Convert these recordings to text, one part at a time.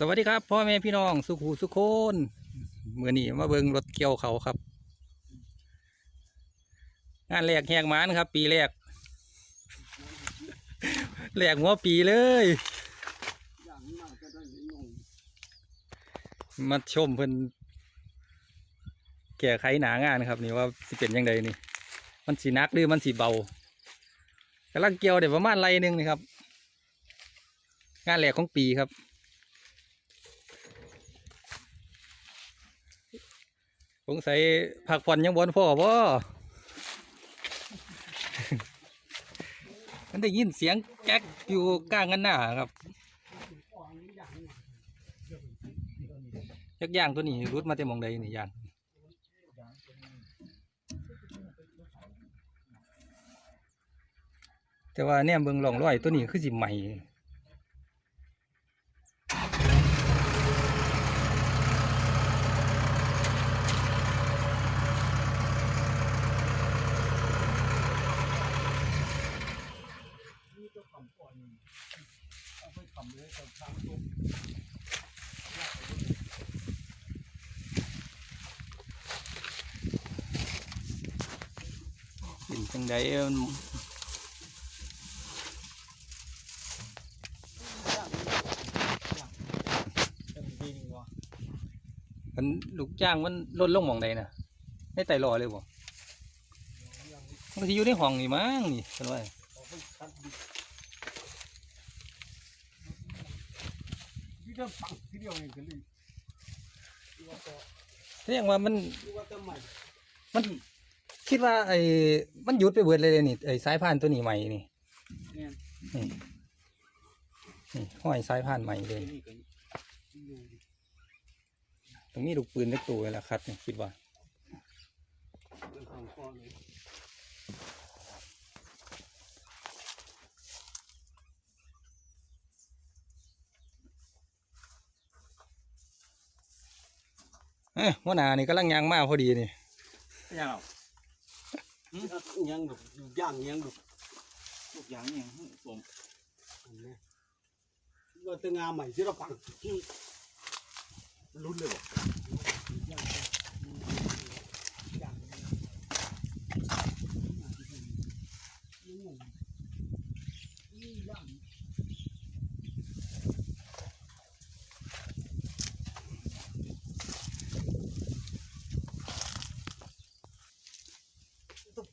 สวัสดีครับพ่อแม่พี่น้องสุขูสุขคนเมื่อนี้มาเบิงรถเกี่ยวเขาครับ งานแรกแหกมานครับ ปีแรกแรกหัวปีเลย มาชมเพิ่นแก้ไขหนางานครับ นี่ว่าสิเป็นยังไงนี่ มันสีนักหรือมันสีเบากำลังเกี่ยวเดี๋ยวประมาณไรหนึ่งนี่ครับ งานแรกของปีครับ สงสัยผักผ่อนยังบนพ่อบ่มันได้ยินเสียงแก๊กอยู่กลางกันหน้าครับยักย่างตัวนี้รุดมาแต่หมองใดนี่ย่างแต่ว่าเนี่ยเบิ่งร่องรอยตัวนี้คือสิใหม่ เป็นจังไดเอิ่มมันลูกจ้างมันลดลงมองใดนะได้ไต่รอเลยบ่มันสิอยู่ในห้องนี่มั้งนี่เป็นว่า เดิมปังที่เดียวเองกันเลยเรียกว่ามันที่ว่าจะใหม่มันคิดว่าไอ้มันหยุดไปเบิดเลยเลยนี่ไอ้สายพานตัวนี้ใหม่นี่เนี่ยนี่นี่ห้อยสายพานใหม่เลยนี่ก็อยู่ตรงนี้ลูกปืนสักตัวแล้วครับนี่คิดว่า เรื่องของพ่อเลยเอ้ยหัวหน้านี่กำลังยางมาพอดีนี่ยังเอายังดุอยู่ย่างยังดุลูกยางยังสมว่าจะงาใหม่ที่เราปังรุ่นเลยบ่ต้อง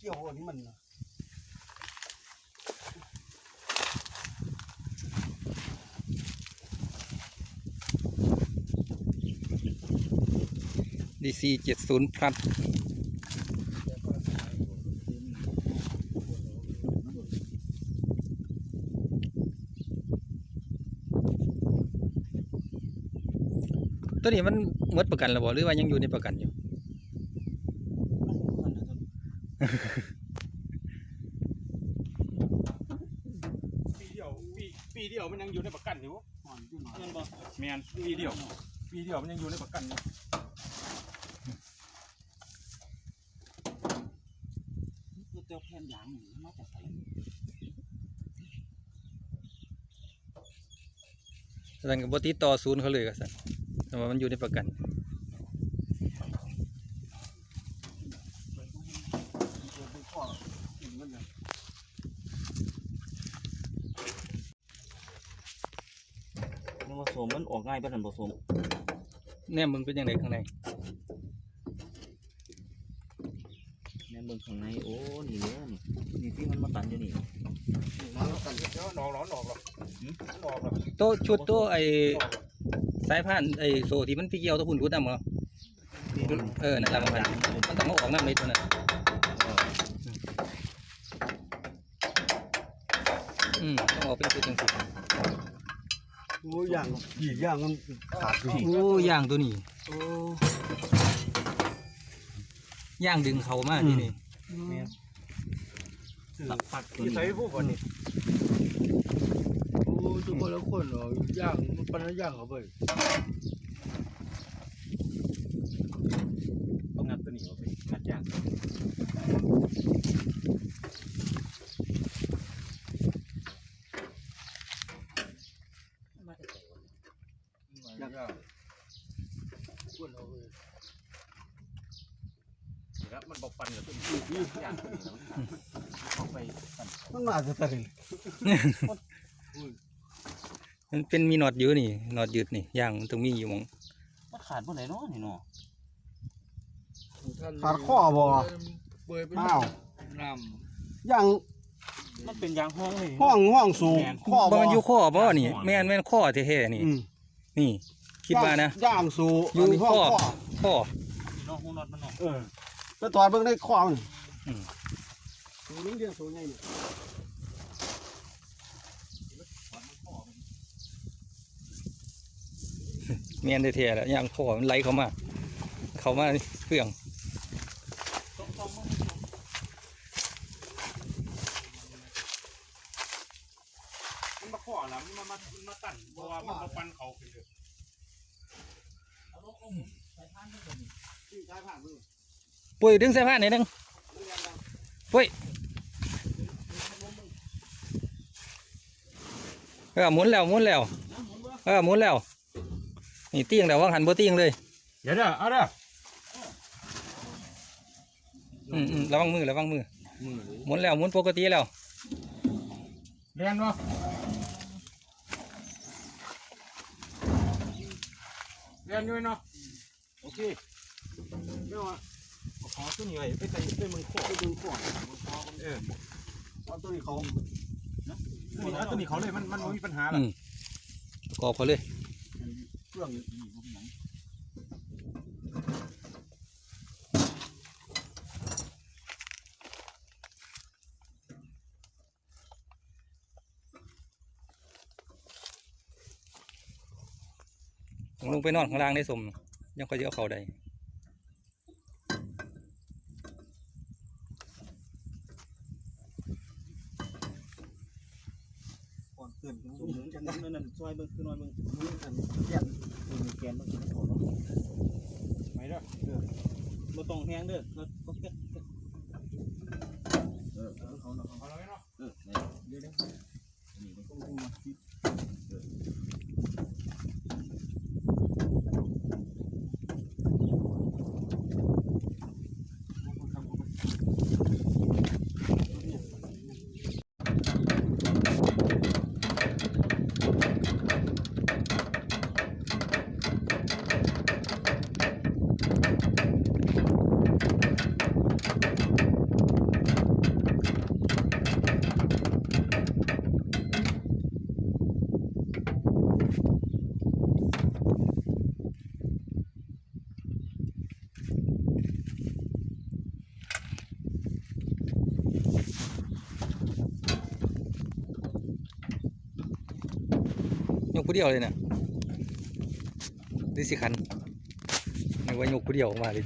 กี่ยวนี้มันนะดีซีเจ็ดศูนย์พลัดตัวนี้มันหมดประกันแล้วบ่หรือว่ายังอยู่ในประกันอยู่ ปีเดียวปีปีเดียวมันยังอยู่ในประกันอยู่ หอนที่มา แม่นบ่แม่นปีเดียวปีเดียวมันยังอยู่ในประกันอยู่เจ้าแผ่นยางมาจากไหนสั่นกับบติดต่อศูนย์เขาเลยก็สั่นแต่ว่ามันอยู่ในประกัน พ่อกินมันเลย มันผสมมัน ออกง่ายปานนั้นผสมแน่มึงเป็นยังไงข้างในแม่นเบิ่งข้างในโอ้นี่เด้อนี่นี่ที่มันมาตันอยู่นี่น้ำกันเยอะนอกร้อนออกหรอหืมออกหรอโต๊ะชุดโต๊ะไอ้สายพานไอ้โซ่ที่มันพี่เกี่ยวตัวหุ่นรุดน้ำเหรอเออนั่นแหละมันมันต้องเอาออกน้ำเลยตัวนั้นอืมต้องออกเป็นชุดจังสิโอ้ ย่างกี่ย่างมันขาดอยู่โอ้ย่างตัวนี้โอ้ย่างดึงเขามาที่นี่ตักปัดตัวที่นี้ใส่พวกวันนี้โอ้ทุกคนละคนเหรอย่างมันปันย่างเขาไปต้องงัดตัวนี้ออกไปงัดยางมาแต่ไสวะ อยากก้วนเอาเลย ครับมันบอกปันกับตัวนี้อย่างตัวนี้แล้วเขาไป ปั่นมันมาจะตะลึงมันเป็นมีหนอดอยู่นี่หนอดยืดนี่ย่างมันต้องมีอยู่หมองมันขาดบ่ไหนเนาะนี่เนาะขาดข้อบ่เปิดเป็นอ้าว น้ย่างมันเป็นยางห้องเลยห้องห้องสูงข้อบ่บ่มันอยู่ข้อบ่นี่ข้อแม่นแม่นข้อแท้ๆนี่ อืมนี่ คิดว่านะ ย่างสูงอยู่นนี้ห้องข้อข้อ ข้อ เนาะห้องนอนมันเนาะเออไปตอนเบิ่งได้ข้อมันอืม สูงนี่เดียวสูงใหญ่นี่ แม่นแท้ๆแล้วย่างข้อมันไหลเข้ามา เข้ามาเครื่องมันมาข้อแล้วมันมามันมาตั้นเพราะว่ามันมาปันเขาขึ้นเลยที่ท้ายผ่านมือปุ้ยดึงสายพานหน่อยหนึงปุ้ยเออหมุนแล้วหมุนแล้วเออหมุนแล้ว นี่เตียงแล้วว่างหันบ่เตียงเลย เดี๋ยวเด้อเอาเด้ออืมอืมระวังมือระวังมือมือหมุนแล้วหมุนปกติแล้วเรียนบ่เรียนด้วยเนาะโอเคเดี๋ยวอะขอตัวนี้ไว้ไปใส่ไปมึงข้อไปดึงข้อเออเอาตัวนี้เขาตัวนี้เอาตัวนี้เขาเลยมันมันบ่มีปัญหาหรอือกมประกอบเขาเลย เครื่องต้องลงไปนอนข้างล่างได้สมยังค่อยจะเอาเขาได้ ก่อนเกิน ตัวหมุนกันนั่นนั่น ซอยเบิ่งคือน้อยเบิ่งมือกันแก่นตัวมีแกนบ่กินโถเนาะไม่เด้เด้อบ่ต้องแฮงเด้อแล้วก็แก๊กแก๊กเออเอาเขาเนาะเอาเลยเนาะเออเดี๋ยวเดี๋ยวนี่มันก็คงมาคิด ยกผู้เดียวเลยนะดิสิคันไม่ว่ายกผู้เดียวออกมาเลย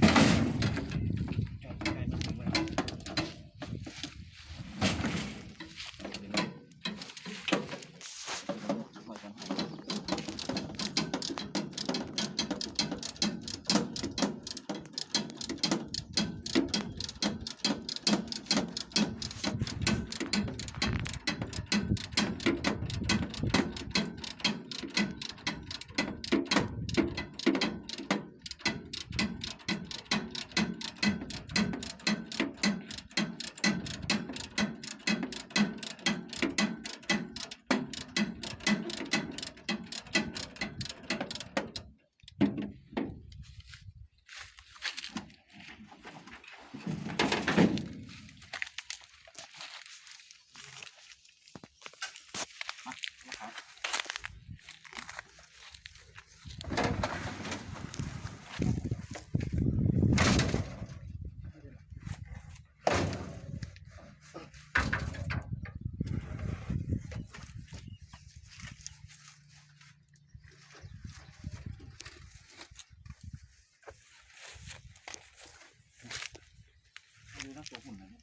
นะตัวหุ่นนะเนี่ย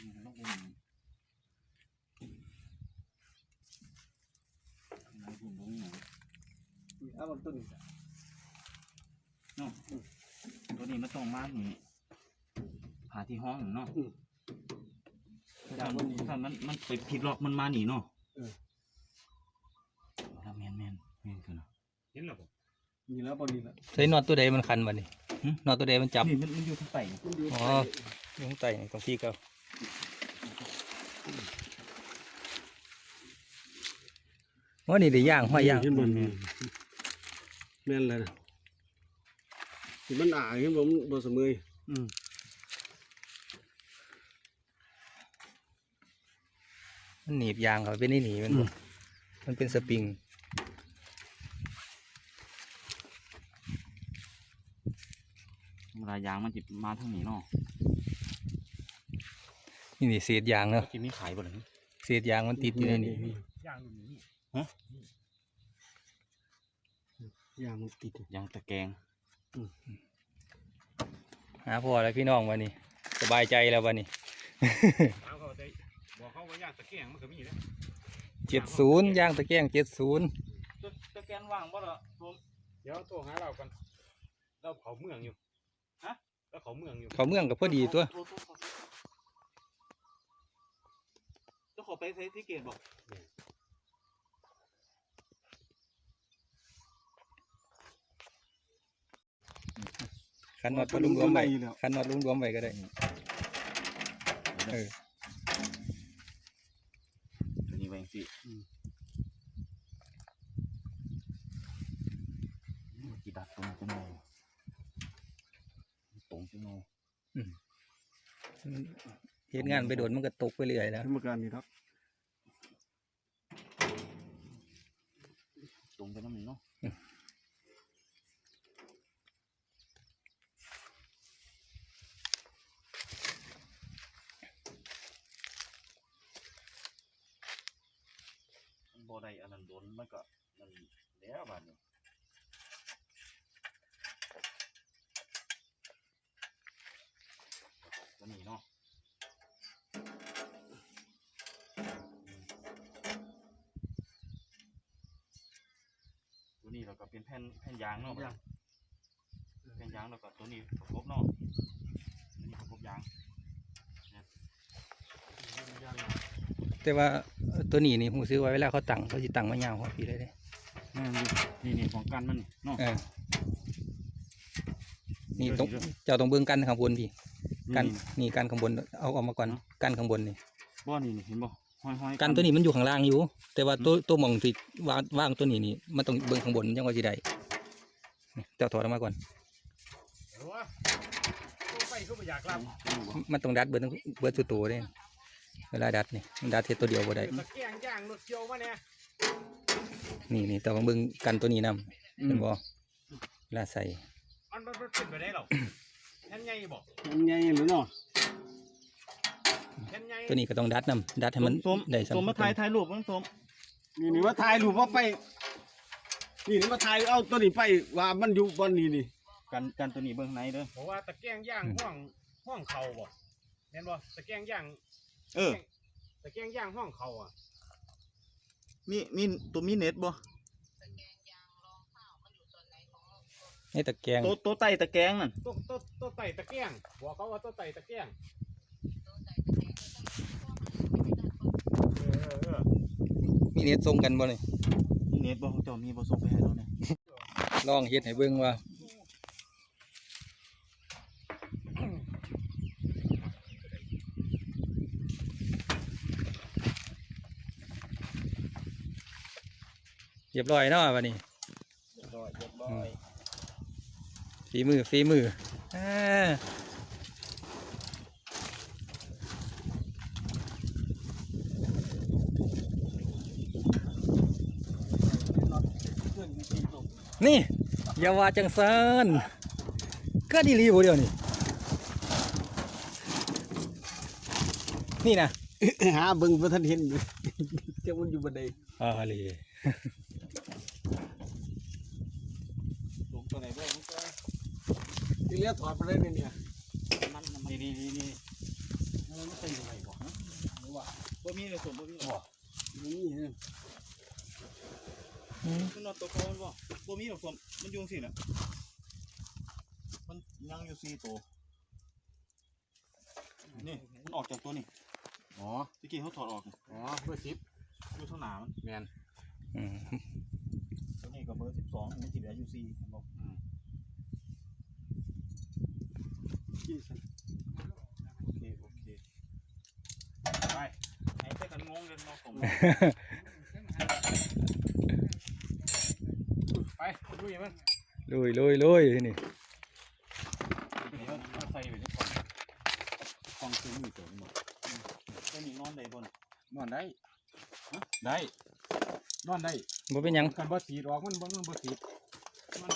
นี่มันต้องเป็นอย่างนี้ไหนหุ่นตรงนี้ไหนเอามันตัวนี้เนาะตัวนี้มันต้องมากนี่ผ่าที่ห้องเนาะถ้ามันถ้ามันมันไปผิดล็อกมันมาหนีเนาะเออแล้วแมนแมนแม่นกันเนาะเห็นหรอผมนี่แล้วบอดีแล้วใช้น็อตตัวใดมันคันบ่นี่หึ น็อตตัวใดมันจับนี่มันมันอยู่ทางใต้นี่มันอยู่อ๋ออยู่ข้างใต้นี่ตรงที่เก็ว่านี่ได้ย่างห้อยย่างเห็นบ่นี่แม่นเลยนะที่มันอ่าเห็นบ่มันบ่เสมออืมมันหนีบยางเขาเป็นนี่หนีมันบ่มันเป็นสปริง เวลายางมันจิมาทางนี้เนาะนี่นี่เศษยางเนาะที่มีขายบ่ล่ะเศษยางมันติดอยู่ในนี่ย่างอยู่นี่ยางมันติดยางตะแกรงหาพอแล้วพี่น้องวันนี้ สบายใจแล้ววันนี้เอาเขาได้บอกเขาว่าย่างตะเกียงมันก็มีนะเจ็ดศูนย์ย่างตะแกรงเจ็ดศูนย์ตะแกรงว่างบ่ล่ะผมเดี๋ยวโทรหาเรากันเราเขาเมืองอยู่ ฮะเราเขาเมืองอยู่เขาเมืองกับพอดีตัวจะขอไปใช้ที่เกตบอกคันน็อตก็รวมๆไว้คันน็อตรวมๆไว้ก็ได้เออตัวนี้ไว้จังซี่กีดัดตรงจังเลย ตรงจังเลยเฮ็ดงานไปโดนมันก็ตกไปเรื่อยแล้วกรรมการนี่ครับตรงไปน้ำนี้เนาะมันบ่ได้อันนั้นโดนมันก็มันแล้วบาดนี้ตัวนี้เนาะตัวนี้ เราก็เป็นแผ่นแผ่นยางเนาะยางแผ่นยางแล้วก็ตัวนี้ประกบเนาะตัวนี้ประกบยางแต่ว่าตัวนี้นี่ผมซื้อไว้เวลาเขาตั้งเขาสิตั้งมายาวหัวปีเลยเด้แม่นอยู่นี่นี่ของกันมันนี่เนาะเออนี่ต้องเจ้าต้องเบิ่งกันข้างบนพี่กันนี่กันข้างบนเอาออกมาก่อนกันข้างบนนี่บ่นี่นี่เห็นบ่ ห้อยห้อยกันตัวนี้มันอยู่ข้างล่างอยู่ แต่ว่าตัวตัวหมองที่วางวางตัวนี้นี่มันต้องเบิ่งข้างบนจังว่าสิได้นี่เจ้าถอดออกมาก่อนเดี๋ยววะตัวไปก็ไม่อยากรับมันต้องดัดเบิดทั้งเบิดสุดตัวเด้เวลาดัดนี่มันดัดเฮ็ดตัวเดียวบ่ได้ตะเกียงย่างรถเกี่ยวมาเนี่ยนี่นี่ต้องเบิ่งกันตัวนี้นํอืเห็นมบ่เวลาใส่มันมันมันเป็นไปได้หรอแค่นใหญ่บอกมันใหญ่หรือเนาะแค่นใหญ่ ตัวนี้ก็ต้องดัดนํดัดให้มันสมได้สมมาถ่ายถ่ายรูปมันสมนี่นี่ว่าถ่ายรูปว่าไป นี่นี่ว่าถ่ายเอาตัวนี้ไปว่ามันอยู่บนนี้นี่กันกันตัวนี้เบิ่งข้างในเด้อบอกว่าตะเกียงย่างห้องห้องเขาบอกเห็นบ่ตะเกียงย่างเออตะเกียงย่างห้องเขาอะมีมีตัวมีเน็ตบ่ในตะแกรงตัวตัวไต่ตะแกรงนั่นตัวตัวตัวไต่ตะเกียงบอกเขาว่าตัวไต่ตะเกียงเออเออเออ มี เน็ตส่งกันบ่นี่มีเน็ตบ่ของเจ้ามีบ่ส่งไปให้เราเนี่ยลองเฮ็ดให้เบิ่งว่าเรียบร้อยเนาะวันนี้เรียบร้อยเรียบร้อยฝีมือฝีมืออ่า นี่อย่าว่าจังซันก็ดีรีบเดียวนี่ นี่นะหาเบิ่งบ่ทันเห็นอยู่เจ้ามันอยู่บนใดอ่าเลยลงตัวไหนบ่ลงตัวที่เหลือถอดไปเลยนี่เนี่ยมันมันนี่นี่นี่มันไม่ใส่อยู่ไหนบ่ฮะหรือว่าบ่มีเลยสมบ่มีบ่นี่เนี่ย มันนอนตัวเขาบ่บ่มีหรอกสมมันอยู่สิน่ะมันยังอยู่สี่ตัวนี่มันออกจากตัวนี่อ๋อตะกี้เขาถอดออกนี่อ๋อเบอร์สิบอยู่ข้างหน้ามันแมนอืมตัวนี้กับเบอร์สิบสองมันสิเหลืออยู่สี่บอกกินซะโอเคโอเคไปไอ้เพื่อนกันงงเลยมองผม ไปดูอ ย่างมันลุยลุยลุยนี่นี่เขาเขาใส่ไปในกล่องกล่องซื้อมือเสริมบอกเจ้านี่นอนได้บนนอนได้ได้นอนได้บ่เป็นหยังกันบ่สีดออกมันบ่มันบ่สีดมัน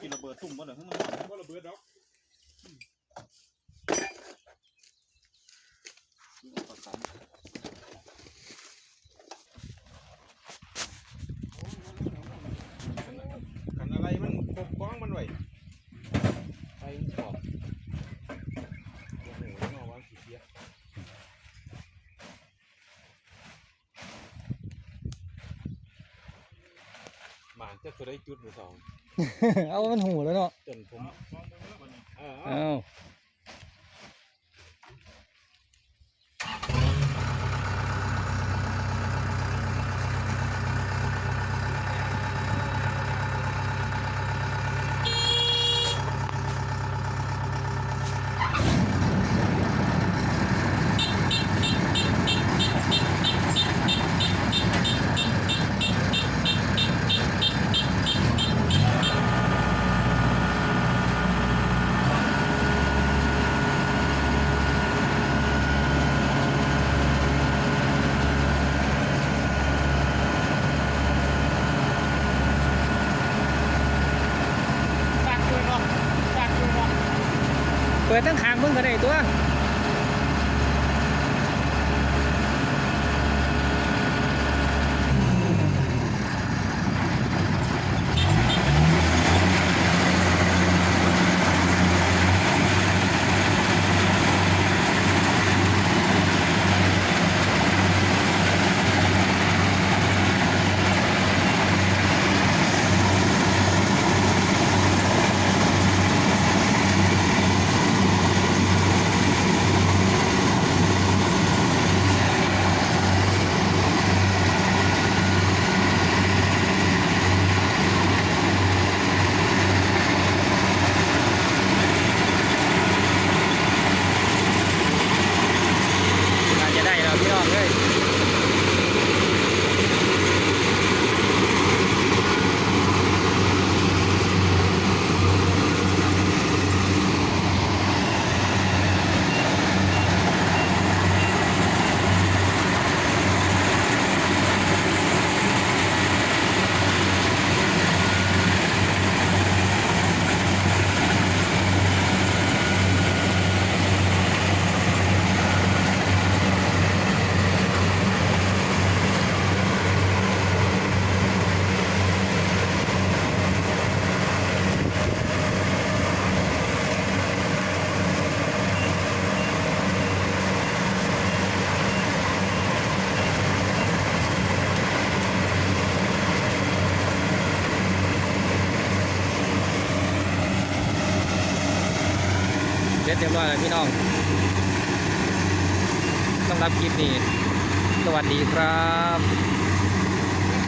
กินระเบิดตุ่มบ่เลยข้างนอกบ่ระเบิดดอก ประกัน กันอะไรมันปกป้องมันไว้ไปมันขอบโอ้โหนอกวางขี้เกียจ หมานจะจะได้จุดหรือสอง เอามันหูแล้วเนาะจนผม เออเอา ตักด้วยเนาะตักด้วยเนาะ เปิ เรียบร้อยแล้วพี่น้องสำหรับคลิปนี้ สวัสดีครับ